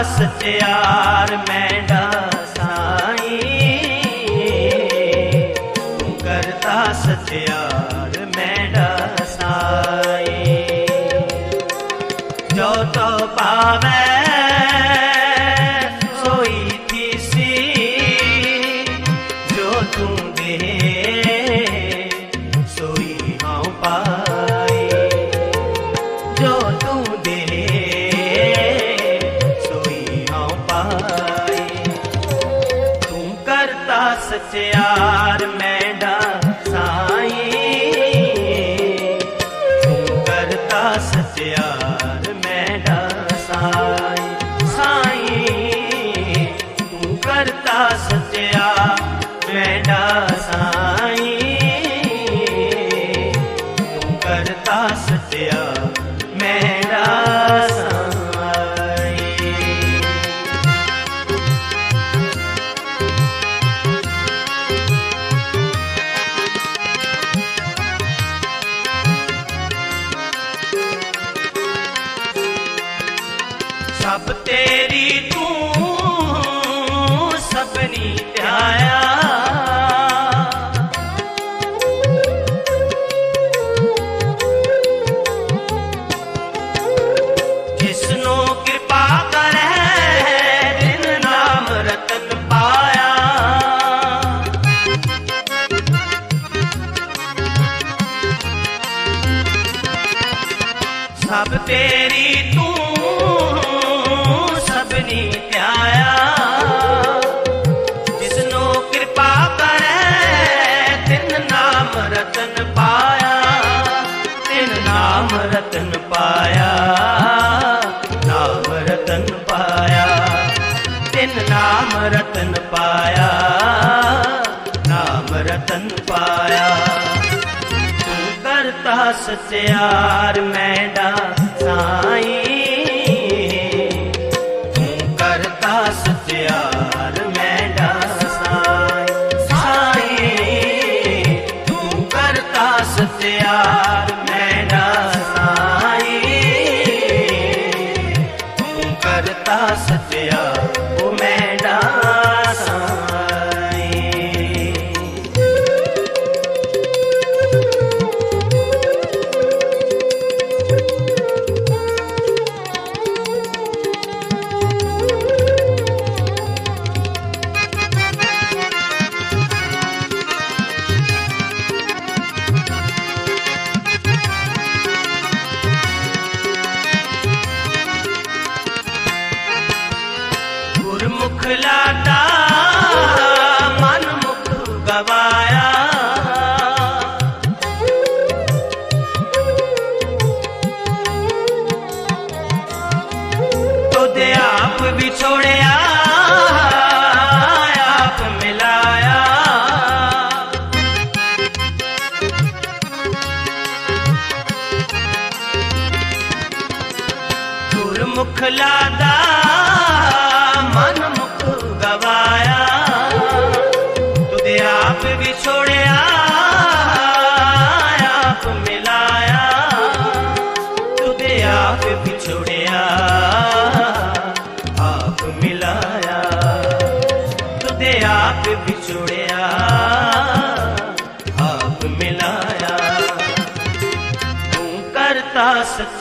ਸਚਿਆਰ ਮੈਂ ਸੱਜਿਆ ਸਚਿਆਰ ਮੈਂਡਾ ਸਾਈ ਤੂੰ ਕਰਤਾ ਸਤਿਆ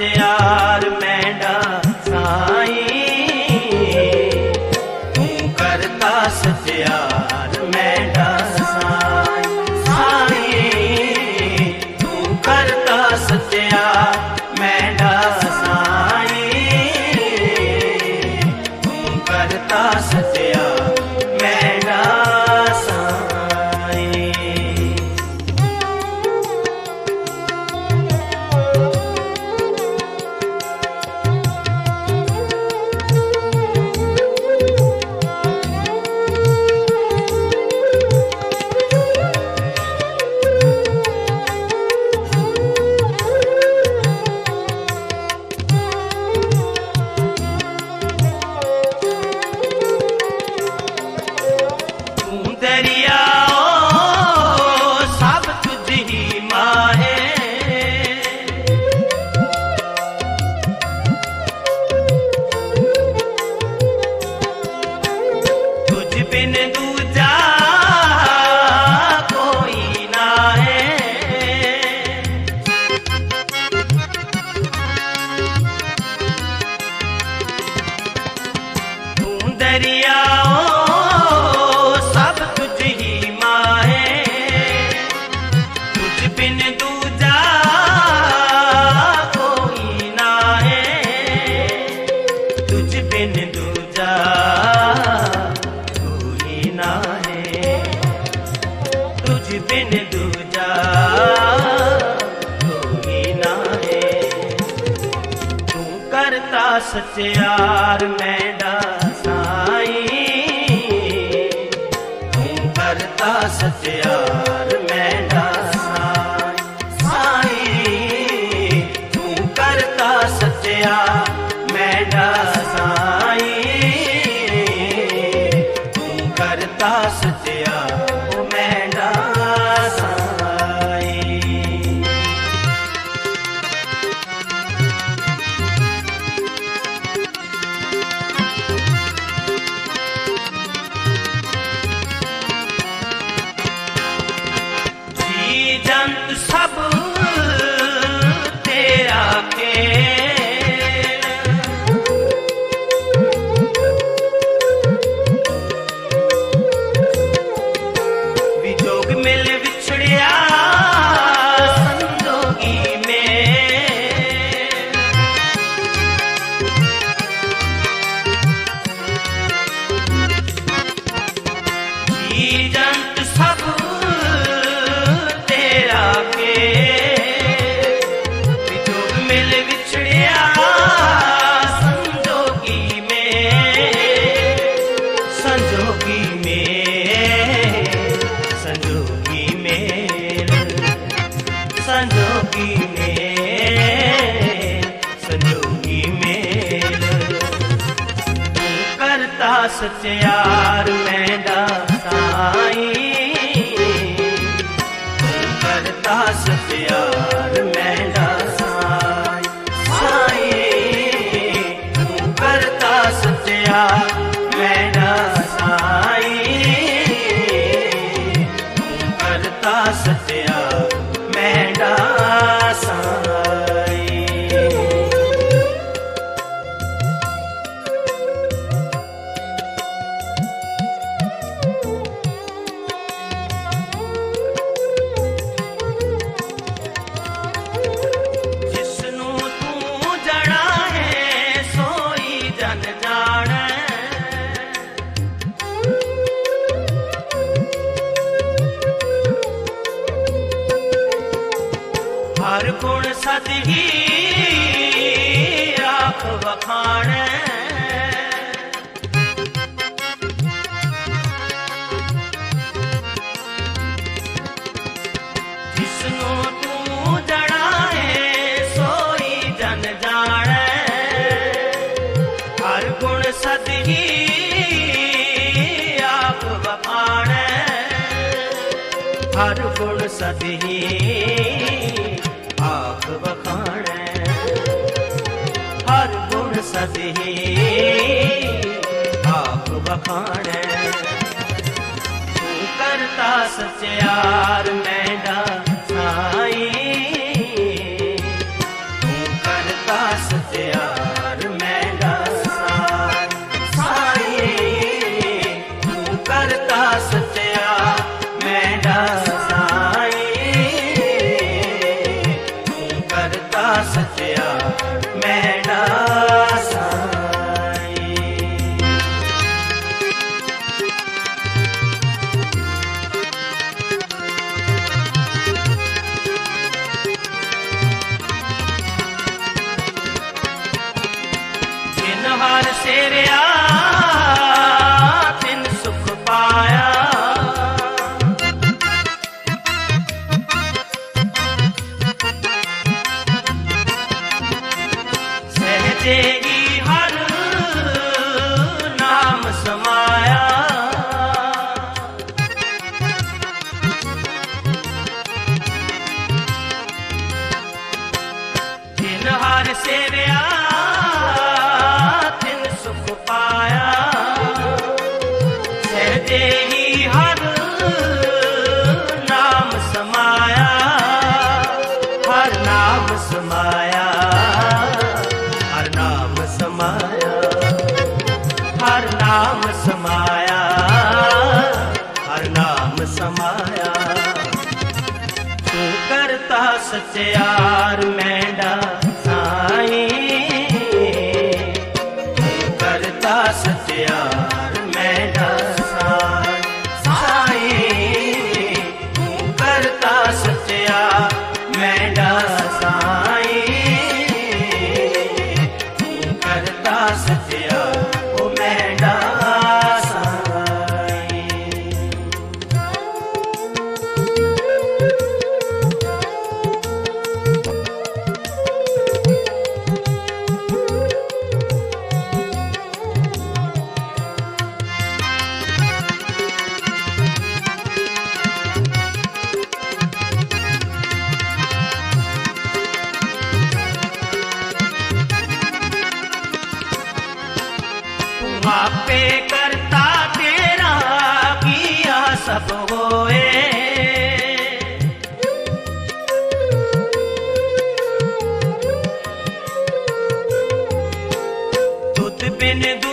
से यार मैं ਕਰਤਾ ਮੈਂ ਮੈਡਾ ਸਾਈ। ਤੂੰ ਕਰਤਾ ਸਚਿਆਰ ਸਭ ਤੇਰਾ ਖੇਲ। ਵਿਜੋਗ ਮਿਲ ਵਿਛੜਿਆ ਸੰਜੋਗੀ ਮੇਲ। ਜੀ ਜੰਤ ਕਰਤਾ ਸਚਿਆਰ ਮੈਡਾ ਸਾਈ ਤੂੰ ਕਰਤਾ ਸਚਿਆਰ ਮੈਡਾ ਸਾਈ ਸਾਈ ਕਰਤਾ ਸਚਿਆਰ ਸਦਹੀ ਆਖ ਵਖਾਣੈ ਜਿਸਨੂੰ ਤੂੰ ਜਣਾ ਸੋਈ ਜਨ ਜਾਣੈ ਹਰ ਗੁਣ ਸਦਹੀ ਸਦਹੀ ਆਪ ਵਖਾਣੈ ਤੂੰ ਕਰਤਾ ਸਚਿਆਰ ਮੈਡਾ ਸਾਈ। ਤੂੰ ਕਰਤਾ ਸਚਿਆਰ ਮੈਡਾ ਸਾਈ ਸਾਈ। ਤੂੰ ਕਰਤਾ ਸਚਿਆਰ ਮੈਡਾ ਸਚਿਆਰ ਮੈਂ tiene duda.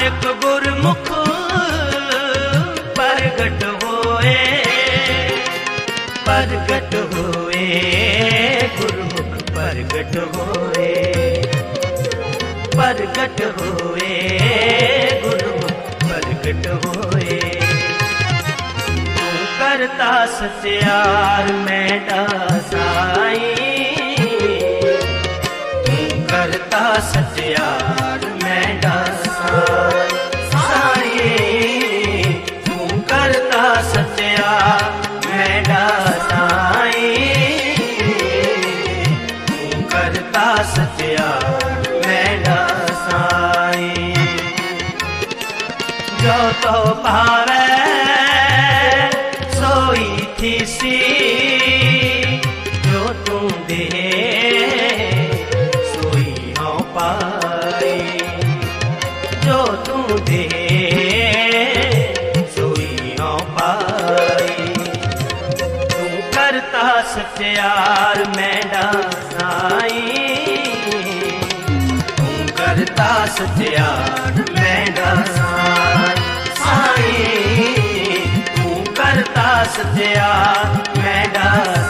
ਨਾਨਕ ਗੁਰਮੁਖ ਪ੍ਰਗਟ ਹੋਏ ਪ੍ਰਗਟ ਹੋਏ, ਗੁਰਮੁਖ ਪ੍ਰਗਟ ਹੋਏ ਪ੍ਰਗਟ ਹੋਏ, ਗੁਰਮੁਖ ਪ੍ਰਗਟ ਹੋਏ। ਤੂੰ ਕਰਤਾ ਸਚਿਆਰ ਮੈਂ ਦਾਸਾਈ ਤੂੰ ਕਰਤਾ ਸਚਿਆਰ ਪਿਆਰ ਮੈਂ ਡਾਸਾਈ ਤੂੰ ਕਰਤਾ ਸਚਿਆਰ ਮੈਂ ਡਾਸਾਈ ਸਾਈ ਤੂੰ ਕਰਤਾ ਸਚਿਆਰ ਮੈਂ ਡਾਸਾਈ